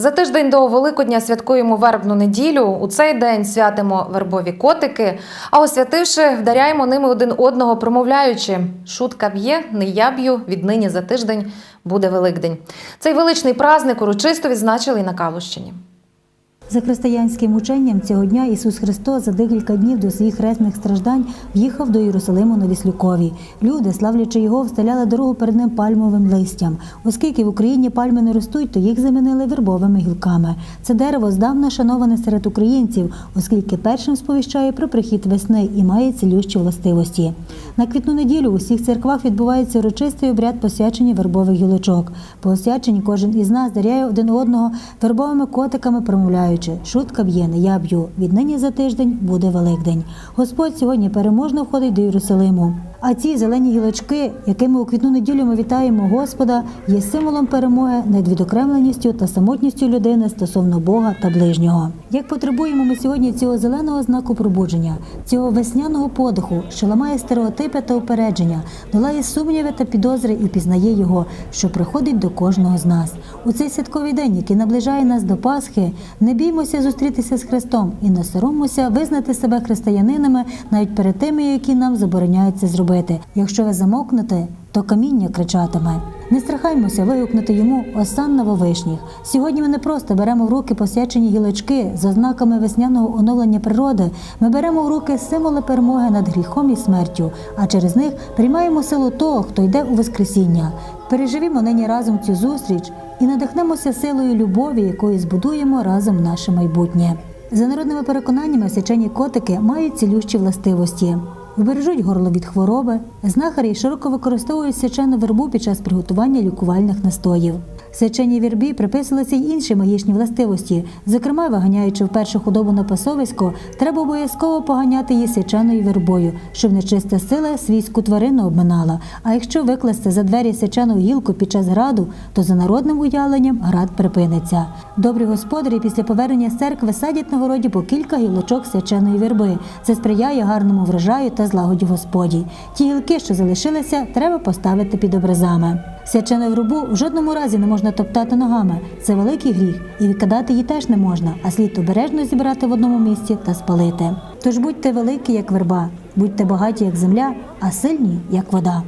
За тиждень до Великодня святкуємо вербну неділю. У цей день святимо вербові котики, а освятивши, вдаряємо ними один одного, промовляючи: шутка б'є, не я б'ю. Віднині за тиждень буде Великдень. Цей величний праздник урочисто відзначили і на Калущині. За християнським ученням цього дня Ісус Христос за декілька днів до своїх хресних страждань в'їхав до Єрусалиму на Віслюкові. Люди, славлячи його, встеляли дорогу перед ним пальмовим листям. Оскільки в Україні пальми не ростуть, то їх замінили вербовими гілками. Це дерево здавна шановане серед українців, оскільки першим сповіщає про прихід весни і має цілющі властивості. На квітну неділю у всіх церквах відбувається урочистий обряд посвячення вербових гілочок. По освяченні кожен із нас даряє один одного вербовими котиками, промовляючи шутка б'є, не я б'ю. Віднині за тиждень буде Великдень. Господь сьогодні переможно входить до Єрусалиму. А ці зелені гілочки, якими у квітну неділю ми вітаємо Господа, є символом перемоги над відокремленістю та самотністю людини стосовно Бога та ближнього. Як потребуємо ми сьогодні цього зеленого знаку пробудження, цього весняного подиху, що ламає стереотипи та упередження, долає сумніви та підозри і пізнає його, що приходить до кожного з нас. У цей святковий день, який наближає нас до Пасхи, не біймося зустрітися з Христом і не соромимося визнати себе християнинами навіть перед тими, які нам забороняють це зробити. Якщо ви замовкнете, то каміння кричатиме. Не страхаймося вигукнути йому осанна вовишніх. Сьогодні ми не просто беремо в руки посвячені гілочки з ознаками весняного оновлення природи. Ми беремо в руки символи перемоги над гріхом і смертю, а через них приймаємо силу того, хто йде у Воскресіння. Переживімо нині разом цю зустріч і надихнемося силою любові, якою збудуємо разом наше майбутнє. За народними переконаннями, січені котики мають цілющі властивості. Вбережуть горло від хвороби. Знахарі широко використовують сечену вербу під час приготування лікувальних настоїв. Сеченій вербі приписувалися й інші магічні властивості. Зокрема, виганяючи в першу худобу на пасовисько, треба обов'язково поганяти її сеченою вербою, щоб нечиста сила свійську тварину обминала. А якщо викласти за двері сечену гілку під час граду, то за народним уявленням град припиниться. Добрі господарі після повернення з церкви садять на городі по кілька гілочок сеченої верби. Це сприяє гарному врожаю та злагоді господі. Ті гілки, що залишилися, треба поставити під образами. Свячену грубу в жодному разі не можна топтати ногами. Це великий гріх, і викидати її теж не можна, а слід обережно зібрати в одному місці та спалити. Тож будьте великі, як верба, будьте багаті, як земля, а сильні, як вода.